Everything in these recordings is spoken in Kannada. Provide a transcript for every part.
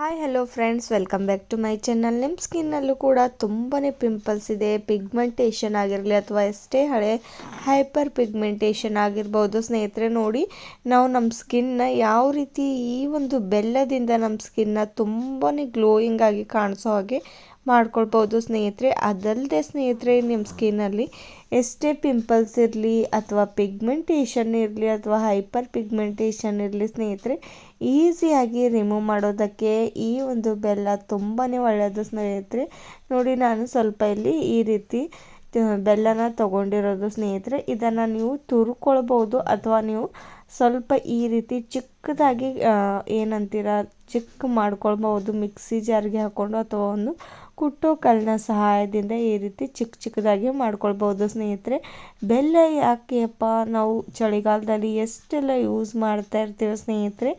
Hi hello friends welcome back to my channel ನಿಮ್ಮ ಸ್ಕಿನ್ನಲ್ಲೂ ಕೂಡ ತುಂಬಾ ಪಿಂಪಲ್ಸ್ ಇದೆ ಪಿಗ್ಮೆಂಟೇಷನ್ ಆಗಿರಲಿ ಅಥವಾ ಎಷ್ಟೇ ಹಳೆ ಹೈಪರ್ ಪಿಗ್ಮೆಂಟೇಷನ್ ಆಗಿರ್ಬೋದು ಸ್ನೇಹಿತರೆ ನೋಡಿ ನಾವು ನಮ್ಮ ಸ್ಕಿನ್ನ ಯಾವ ರೀತಿ ಈ ಒಂದು ಬೆಲ್ಲದಿಂದ ನಮ್ಮ ಸ್ಕಿನ್ನ ತುಂಬಾ ಗ್ಲೋಯಿಂಗ್ ಆಗಿ ಕಾಣಿಸೋ ಹಾಗೆ ಮಾಡ್ಕೊಳ್ಬೋದು ಸ್ನೇಹಿತರೆ. ಅದಲ್ಲದೆ ಸ್ನೇಹಿತರೆ ನಿಮ್ಮ ಸ್ಕಿನ್ನಲ್ಲಿ ಎಷ್ಟೇ ಪಿಂಪಲ್ಸ್ ಇರಲಿ ಅಥವಾ ಪಿಗ್ಮೆಂಟೇಷನ್ ಇರಲಿ ಅಥವಾ ಹೈಪರ್ ಪಿಗ್ಮೆಂಟೇಷನ್ ಇರಲಿ ಸ್ನೇಹಿತರೆ, ಈಸಿಯಾಗಿ ರಿಮೂವ್ ಮಾಡೋದಕ್ಕೆ ಈ ಒಂದು ಬೆಲ್ಲ ತುಂಬಾ ಒಳ್ಳೆಯದು ಸ್ನೇಹಿತರೆ. ನೋಡಿ, ನಾನು ಸ್ವಲ್ಪ ಇಲ್ಲಿ ಈ ರೀತಿ ಬೆಲ್ಲನ ತಗೊಂಡಿರೋದು ಸ್ನೇಹಿತರೆ. ಇದನ್ನು ನೀವು ತುರ್ಕೊಳ್ಬೋದು ಅಥವಾ ನೀವು ಸ್ವಲ್ಪ ಈ ರೀತಿ ಚಿಕ್ಕದಾಗಿ ಏನಂತೀರ, ಚಿಕ್ಕ ಮಾಡ್ಕೊಳ್ಬೋದು ಮಿಕ್ಸಿ ಜಾರ್ಗೆ ಹಾಕ್ಕೊಂಡು ಅಥವಾ ಒಂದು ಕುಟ್ಟೋ ಕಲ್ಲಿನ ಸಹಾಯದಿಂದ ಈ ರೀತಿ ಚಿಕ್ಕ ಚಿಕ್ಕದಾಗಿ ಮಾಡ್ಕೊಳ್ಬೋದು ಸ್ನೇಹಿತರೆ, ಬೆಲ್ಲ ಯಾಕೆಯಪ್ಪ ನಾವು ಚಳಿಗಾಲದಲ್ಲಿ ಎಷ್ಟೆಲ್ಲ ಯೂಸ್ ಮಾಡ್ತಾ ಇರ್ತೀವಿ ಸ್ನೇಹಿತರೆ,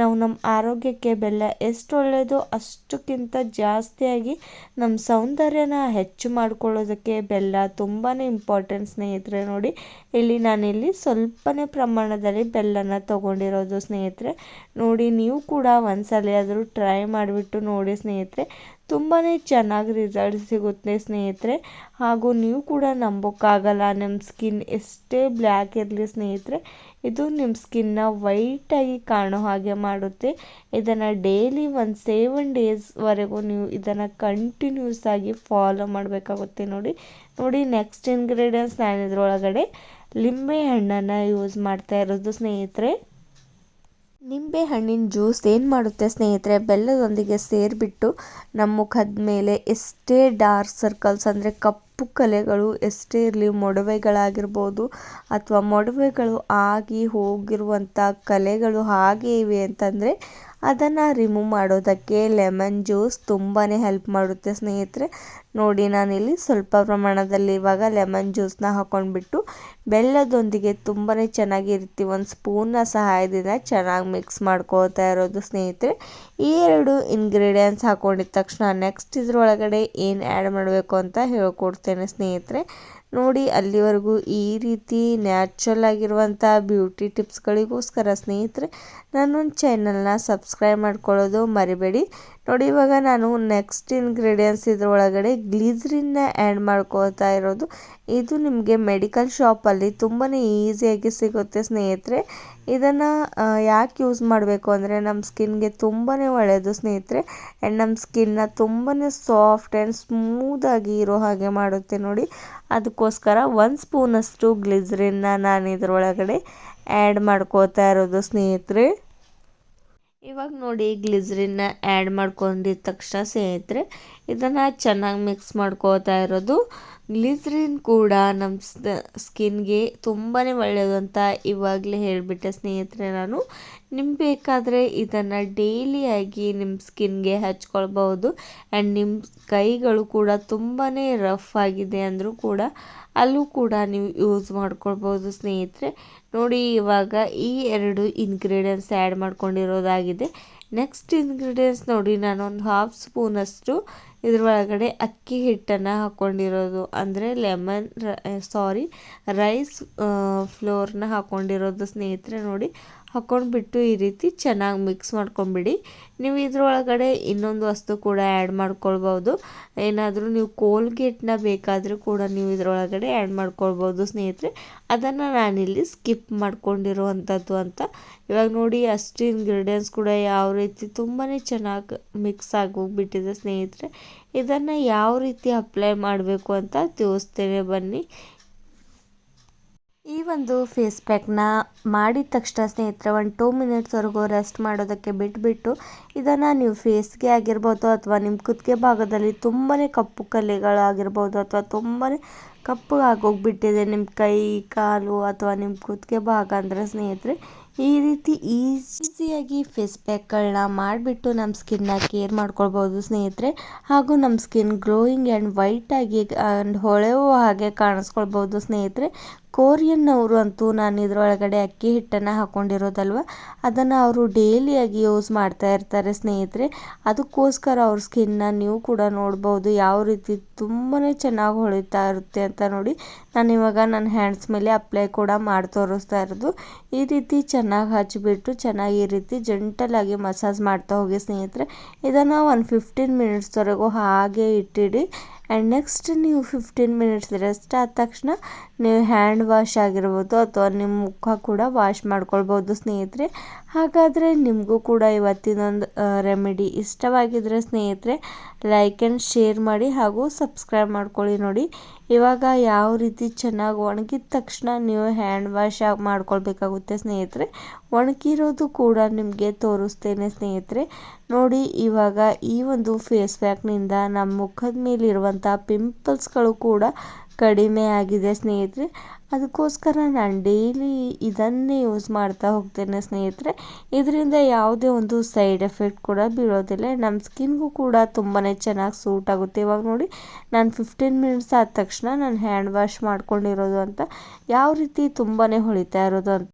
ನಾವು ನಮ್ಮ ಆರೋಗ್ಯಕ್ಕೆ ಬೆಲ್ಲ ಎಷ್ಟು ಒಳ್ಳೆಯದು ಅಷ್ಟಕ್ಕಿಂತ ಜಾಸ್ತಿಯಾಗಿ ನಮ್ಮ ಸೌಂದರ್ಯನ ಹೆಚ್ಚು ಮಾಡ್ಕೊಳ್ಳೋದಕ್ಕೆ ಬೆಲ್ಲ ತುಂಬಾ ಇಂಪಾರ್ಟೆಂಟ್ ಸ್ನೇಹಿತರೆ. ನೋಡಿ, ಇಲ್ಲಿ ನಾನಿಲ್ಲಿ ಸ್ವಲ್ಪನೇ ಪ್ರಮಾಣದಲ್ಲಿ ಬೆಲ್ಲನ ತೊಗೊಂಡಿರೋದು ಸ್ನೇಹಿತರೆ. ನೋಡಿ, ನೀವು ಕೂಡ ಒಂದ್ಸಲ ಆದರೂ ಟ್ರೈ ಮಾಡಿಬಿಟ್ಟು ನೋಡಿ ಸ್ನೇಹಿತರೆ. ತುಂಬಾ ಚೆನ್ನಾಗಿ ರಿಸಲ್ಟ್ ಸಿಗುತ್ತೆ ಸ್ನೇಹಿತರೆ. ಹಾಗೂ ನೀವು ಕೂಡ ನಂಬೋಕ್ಕಾಗಲ್ಲ. ನಿಮ್ಮ ಸ್ಕಿನ್ ಎಷ್ಟೇ ಬ್ಲ್ಯಾಕ್ ಇರಲಿ ಸ್ನೇಹಿತರೆ, ಇದು ನಿಮ್ಮ ಸ್ಕಿನ್ನ ವೈಟಾಗಿ ಕಾಣೋ ಹಾಗೆ ಮಾಡುತ್ತೆ. ಇದನ್ನು ಡೈಲಿ ಒಂದು ಸೆವೆನ್ ಡೇಸ್ವರೆಗೂ ನೀವು ಇದನ್ನು ಕಂಟಿನ್ಯೂಸ್ ಆಗಿ ಫಾಲೋ ಮಾಡಬೇಕಾಗುತ್ತೆ ನೋಡಿ. ನೋಡಿ ನೆಕ್ಸ್ಟ್ ಇಂಗ್ರೀಡಿಯೆಂಟ್ಸ್ ನಾನು ಇದರೊಳಗಡೆ ಲಿಂಬೆ ಹಣ್ಣನ್ನು ಯೂಸ್ ಮಾಡ್ತಾ ಇರೋದು ಸ್ನೇಹಿತರೆ. ನಿಂಬೆ ಹಣ್ಣಿನ ಜ್ಯೂಸ್ ಏನು ಮಾಡುತ್ತೆ ಸ್ನೇಹಿತರೆ? ಬೆಲ್ಲದೊಂದಿಗೆ ಸೇರಿಬಿಟ್ಟು ನಮ್ಮ ಮುಖದ ಮೇಲೆ ಎಷ್ಟೇ ಡಾರ್ಕ್ ಸರ್ಕಲ್ಸ್ ಅಂದರೆ ಕಪ್ಪು ಕಲೆಗಳು, ಎಷ್ಟೇ ಇರಲಿ ಮೊಡವೆಗಳಾಗಿರ್ಬೋದು ಅಥವಾ ಮೊಡವೆಗಳು ಆಗಿ ಹೋಗಿರುವಂಥ ಕಲೆಗಳು ಹಾಗೆ ಇವೆ ಅಂತಂದರೆ ಅದನ್ನು ರಿಮೂವ್ ಮಾಡೋದಕ್ಕೆ ಲೆಮನ್ ಜ್ಯೂಸ್ ತುಂಬಾ ಹೆಲ್ಪ್ ಮಾಡುತ್ತೆ ಸ್ನೇಹಿತರೆ. ನೋಡಿ ನಾನಿಲ್ಲಿ ಸ್ವಲ್ಪ ಪ್ರಮಾಣದಲ್ಲಿ ಇವಾಗ ಲೆಮನ್ ಜ್ಯೂಸನ್ನ ಹಾಕ್ಕೊಂಡ್ಬಿಟ್ಟು ಬೆಲ್ಲದೊಂದಿಗೆ ತುಂಬಾ ಚೆನ್ನಾಗಿರುತ್ತೆ. ಒಂದು ಸ್ಪೂನ್ನ ಸಹಾಯದಿಂದ ಚೆನ್ನಾಗಿ ಮಿಕ್ಸ್ ಮಾಡ್ಕೋತಾ ಇರೋದು ಸ್ನೇಹಿತರೆ. ಈ ಎರಡು ಇಂಗ್ರೀಡಿಯೆಂಟ್ಸ್ ಹಾಕ್ಕೊಂಡಿದ ತಕ್ಷಣ ನೆಕ್ಸ್ಟ್ ಇದ್ರೊಳಗಡೆ ಏನು ಆ್ಯಡ್ ಮಾಡಬೇಕು ಅಂತ ಹೇಳ್ಕೊಡ್ತೇನೆ ಸ್ನೇಹಿತರೆ. ನೋಡಿ ಅಲ್ಲಿವರೆಗೂ ಈ ರೀತಿ ನ್ಯಾಚುರಲ್ ಆಗಿರುವಂಥ ಬ್ಯೂಟಿ ಟಿಪ್ಸ್ಗಳಿಗೋಸ್ಕರ ಸ್ನೇಹಿತರೆ ನನ್ನೊಂದು ಚಾನಲ್ನ ಸಬ್ಸ್ಕ್ರೈಬ್ ಮಾಡ್ಕೊಳ್ಳೋದು ಮರಿಬೇಡಿ. ನೋಡಿ, ಇವಾಗ ನಾನು ನೆಕ್ಸ್ಟ್ ಇಂಗ್ರೀಡಿಯೆಂಟ್ಸ್ ಇದರೊಳಗಡೆ ಗ್ಲೀಸ್ರಿನ್ನ ಆ್ಯಡ್ ಮಾಡ್ಕೋತಾ ಇರೋದು. ಇದು ನಿಮಗೆ ಮೆಡಿಕಲ್ ಶಾಪಲ್ಲಿ ತುಂಬಾ ಈಸಿಯಾಗಿ ಸಿಗುತ್ತೆ ಸ್ನೇಹಿತರೆ. ಇದನ್ನು ಯಾಕೆ ಯೂಸ್ ಮಾಡಬೇಕು ಅಂದರೆ ನಮ್ಮ ಸ್ಕಿನ್ಗೆ ತುಂಬಾ ಒಳ್ಳೆಯದು ಸ್ನೇಹಿತರೆ. ಆ್ಯಂಡ್ ನಮ್ಮ ಸ್ಕಿನ್ನ ತುಂಬಾ ಸಾಫ್ಟ್ ಆ್ಯಂಡ್ ಸ್ಮೂದಾಗಿ ಇರೋ ಹಾಗೆ ಮಾಡುತ್ತೆ ನೋಡಿ. ಅದಕ್ಕೋಸ್ಕರ ಒಂದು ಸ್ಪೂನಷ್ಟು ಗ್ಲಿಜ್ರಿನ್ನ ನಾನು ಇದರೊಳಗಡೆ ಆ್ಯಡ್ ಮಾಡ್ಕೋತಾ ಇರೋದು ಸ್ನೇಹಿತರೆ. ಇವಾಗ ನೋಡಿ ಗ್ಲಿಸ್ರಿನ್ನ ಆ್ಯಡ್ ಮಾಡ್ಕೊಂಡಿದ್ದ ತಕ್ಷಣ ಸ್ನೇಹಿತರೆ ಇದನ್ನು ಚೆನ್ನಾಗಿ ಮಿಕ್ಸ್ ಮಾಡ್ಕೋತಾ ಇರೋದು. ಗ್ಲಿಸ್ರಿನ್ ಕೂಡ ನಮ್ಮ ಸ್ಕಿನ್ಗೆ ತುಂಬಾ ಒಳ್ಳೆಯದು ಅಂತ ಇವಾಗಲೇ ಹೇಳಿಬಿಟ್ಟೆ ಸ್ನೇಹಿತರೆ ನಾನು. ನಿಮ್ಗೆ ಬೇಕಾದರೆ ಇದನ್ನು ಡೈಲಿಯಾಗಿ ನಿಮ್ಮ ಸ್ಕಿನ್ಗೆ ಹಚ್ಕೊಳ್ಬೋದು ಆ್ಯಂಡ್ ನಿಮ್ಮ ಕೈಗಳು ಕೂಡ ತುಂಬಾ ರಫ್ ಆಗಿದೆ ಅಂದರೂ ಕೂಡ ಅಲ್ಲೂ ಕೂಡ ನೀವು ಯೂಸ್ ಮಾಡ್ಕೊಳ್ಬೋದು ಸ್ನೇಹಿತರೆ. ನೋಡಿ ಇವಾಗ ಈ ಎರಡು ಇಂಗ್ರೀಡಿಯೆಂಟ್ಸ್ ಆ್ಯಡ್ ಮಾಡ್ಕೊಂಡಿರೋದಾಗಿದೆ. ನೆಕ್ಸ್ಟ್ ಇಂಗ್ರೀಡಿಯೆಂಟ್ಸ್ ನೋಡಿ ನಾನೊಂದು ಹಾಫ್ ಸ್ಪೂನಷ್ಟು ಇದ್ರೊಳಗಡೆ ಅಕ್ಕಿ ಹಿಟ್ಟನ್ನು ಹಾಕೊಂಡಿರೋದು. ಅಂದರೆ ಲೆಮನ್ ಸಾರಿ, ರೈಸ್ ಫ್ಲೋರ್ನ ಹಾಕೊಂಡಿರೋದು ಸ್ನೇಹಿತರೆ ನೋಡಿ. ಹಾಕ್ಕೊಂಡ್ಬಿಟ್ಟು ಈ ರೀತಿ ಚೆನ್ನಾಗಿ ಮಿಕ್ಸ್ ಮಾಡ್ಕೊಂಬಿಡಿ. ನೀವು ಇದ್ರೊಳಗಡೆ ಇನ್ನೊಂದು ವಸ್ತು ಕೂಡ ಆ್ಯಡ್ ಮಾಡ್ಕೊಳ್ಬೋದು. ಏನಾದರೂ ನೀವು ಕೋಲ್ಗೇಟ್ನ ಬೇಕಾದರೂ ಕೂಡ ನೀವು ಇದರೊಳಗಡೆ ಆ್ಯಡ್ ಮಾಡ್ಕೊಳ್ಬೋದು ಸ್ನೇಹಿತರೆ. ಅದನ್ನು ನಾನಿಲ್ಲಿ ಸ್ಕಿಪ್ ಮಾಡ್ಕೊಂಡಿರುವಂಥದ್ದು ಅಂತ. ಇವಾಗ ನೋಡಿ ಅಷ್ಟು ಇಂಗ್ರೀಡಿಯೆಂಟ್ಸ್ ಕೂಡ ಯಾವ ರೀತಿ ತುಂಬಾ ಚೆನ್ನಾಗಿ ಮಿಕ್ಸ್ ಆಗೋಗ್ಬಿಟ್ಟಿದೆ ಸ್ನೇಹಿತರೆ. ಇದನ್ನು ಯಾವ ರೀತಿ ಅಪ್ಲೈ ಮಾಡಬೇಕು ಅಂತ ತೋರಿಸ್ತೇನೆ ಬನ್ನಿ. ಈ ಒಂದು ಫೇಸ್ ಪ್ಯಾಕ್ನ ಮಾಡಿದ ತಕ್ಷಣ ಸ್ನೇಹಿತರೆ, ಒಂದು ಟೂ ಮಿನಿಟ್ಸ್ವರೆಗೂ ರೆಸ್ಟ್ ಮಾಡೋದಕ್ಕೆ ಬಿಟ್ಬಿಟ್ಟು ಇದನ್ನು ನೀವು ಫೇಸ್ಗೆ ಆಗಿರ್ಬೋದು ಅಥವಾ ನಿಮ್ಮ ಕುತ್ತಿಗೆ ಭಾಗದಲ್ಲಿ ತುಂಬಾ ಕಪ್ಪು ಕಲೆಗಳಾಗಿರ್ಬೋದು ಅಥವಾ ತುಂಬಾ ಕಪ್ಪು ಆಗೋಗ್ಬಿಟ್ಟಿದೆ ನಿಮ್ಮ ಕೈ, ಕಾಲು ಅಥವಾ ನಿಮ್ಮ ಕುತ್ತಿಗೆ ಭಾಗ ಅಂದರೆ ಸ್ನೇಹಿತರೆ ಈ ರೀತಿ ಈಸಿಯಾಗಿ ಫೇಸ್ ಪ್ಯಾಕ್ಗಳನ್ನ ಮಾಡಿಬಿಟ್ಟು ನಮ್ಮ ಸ್ಕಿನ್ನ ಕೇರ್ ಮಾಡ್ಕೊಳ್ಬೋದು ಸ್ನೇಹಿತರೆ. ಹಾಗೂ ನಮ್ಮ ಸ್ಕಿನ್ ಗ್ಲೋಯಿಂಗ್ ಆ್ಯಂಡ್ ವೈಟಾಗಿ ಆ್ಯಂಡ್ ಹೊಳೆಯುವ ಹಾಗೆ ಕಾಣಿಸ್ಕೊಳ್ಬೋದು ಸ್ನೇಹಿತರೆ. ಕೊರಿಯನ್ನವರು ಅಂತೂ ನಾನು ಇದರೊಳಗಡೆ ಅಕ್ಕಿ ಹಿಟ್ಟನ್ನು ಹಾಕ್ಕೊಂಡಿರೋದಲ್ವ ಅದನ್ನು ಅವರು ಡೈಲಿಯಾಗಿ ಯೂಸ್ ಮಾಡ್ತಾ ಇರ್ತಾರೆ ಸ್ನೇಹಿತರೆ. ಅದಕ್ಕೋಸ್ಕರ ಅವ್ರ ಸ್ಕಿನ್ನ ನೀವು ಕೂಡ ನೋಡ್ಬೋದು. ಯಾವ ರೀತಿ ತುಂಬಾ ಚೆನ್ನಾಗಿ ಹೊಳಿತಾ ಇರುತ್ತೆ ಅಂತ ನೋಡಿ ನಾನು ಇವಾಗ ನನ್ನ ಹ್ಯಾಂಡ್ಸ್ ಮೇಲೆ ಅಪ್ಲೈ ಕೂಡ ಮಾಡಿ ತೋರಿಸ್ತಾ ಇರೋದು. ಈ ರೀತಿ ಚೆನ್ನಾಗಿ ಹಚ್ಚಿಬಿಟ್ಟು ಚೆನ್ನಾಗಿ ಈ ರೀತಿ ಜಂಟಲಾಗಿ ಮಸಾಜ್ ಮಾಡ್ತಾ ಹೋಗಿ ಸ್ನೇಹಿತರೆ. ಇದನ್ನು ಒಂದು ಫಿಫ್ಟೀನ್ ಮಿನಿಟ್ಸ್ವರೆಗೂ ಹಾಗೆ ಇಟ್ಟಿಡಿ. ಆ್ಯಂಡ್ ನೆಕ್ಸ್ಟ್ ನೀವು ಫಿಫ್ಟೀನ್ ಮಿನಿಟ್ಸ್ ರೆಸ್ಟ್ ಆದ ತಕ್ಷಣ ನೀವು ಹ್ಯಾಂಡ್ ವಾಶ್ ಆಗಿರ್ಬೋದು ಅಥವಾ ನಿಮ್ಮ ಮುಖ ಕೂಡ ವಾಶ್ ಮಾಡ್ಕೊಳ್ಬೋದು ಸ್ನೇಹಿತರೆ. ಹಾಗಾದರೆ ನಿಮಗೂ ಕೂಡ ಇವತ್ತಿನೊಂದು ರೆಮಿಡಿ ಇಷ್ಟವಾಗಿದ್ದರೆ ಸ್ನೇಹಿತರೆ ಲೈಕ್ ಆ್ಯಂಡ್ ಶೇರ್ ಮಾಡಿ ಹಾಗೂ ಸಬ್ಸ್ಕ್ರೈಬ್ ಮಾಡ್ಕೊಳ್ಳಿ ನೋಡಿ. ಇವಾಗ ಯಾವ ರೀತಿ ಚೆನ್ನಾಗಿ ಒಣಗಿದ ತಕ್ಷಣ ನೀವು ಹ್ಯಾಂಡ್ ವಾಶ್ ಮಾಡ್ಕೊಳ್ಬೇಕಾಗುತ್ತೆ ಸ್ನೇಹಿತರೆ. ಒಣಗಿರೋದು ಕೂಡ ನಿಮಗೆ ತೋರಿಸ್ತೇನೆ ಸ್ನೇಹಿತರೆ. ನೋಡಿ, ಇವಾಗ ಈ ಒಂದು ಫೇಸ್ ಪ್ಯಾಕ್ನಿಂದ ನಮ್ಮ ಮುಖದ ಮೇಲಿರುವಂಥ ಪಿಂಪಲ್ಸ್ಗಳು ಕೂಡ ಕಡಿಮೆ ಆಗಿದೆ ಸ್ನೇಹಿತರೆ. ಅದಕ್ಕೋಸ್ಕರ ನಾನು ಡೈಲಿ ಇದನ್ನೇ ಯೂಸ್ ಮಾಡ್ತಾ ಹೋಗ್ತೇನೆ ಸ್ನೇಹಿತರೆ. ಇದರಿಂದ ಯಾವುದೇ ಒಂದು ಸೈಡ್ ಎಫೆಕ್ಟ್ ಕೂಡ ಬೀಳೋದಿಲ್ಲ. ನಮ್ಮ ಸ್ಕಿನ್ಗೂ ಕೂಡ ತುಂಬಾ ಚೆನ್ನಾಗಿ ಸೂಟ್ ಆಗುತ್ತೆ. ಇವಾಗ ನೋಡಿ, ನಾನು ಫಿಫ್ಟೀನ್ ಮಿನಿಟ್ಸ್ ಆದ ತಕ್ಷಣ ನಾನು ಹ್ಯಾಂಡ್ ವಾಶ್ ಮಾಡ್ಕೊಂಡಿರೋದು ಅಂತ, ಯಾವ ರೀತಿ ತುಂಬಾ ಹೊಳಿತಾ ಇರೋದು ಅಂತ.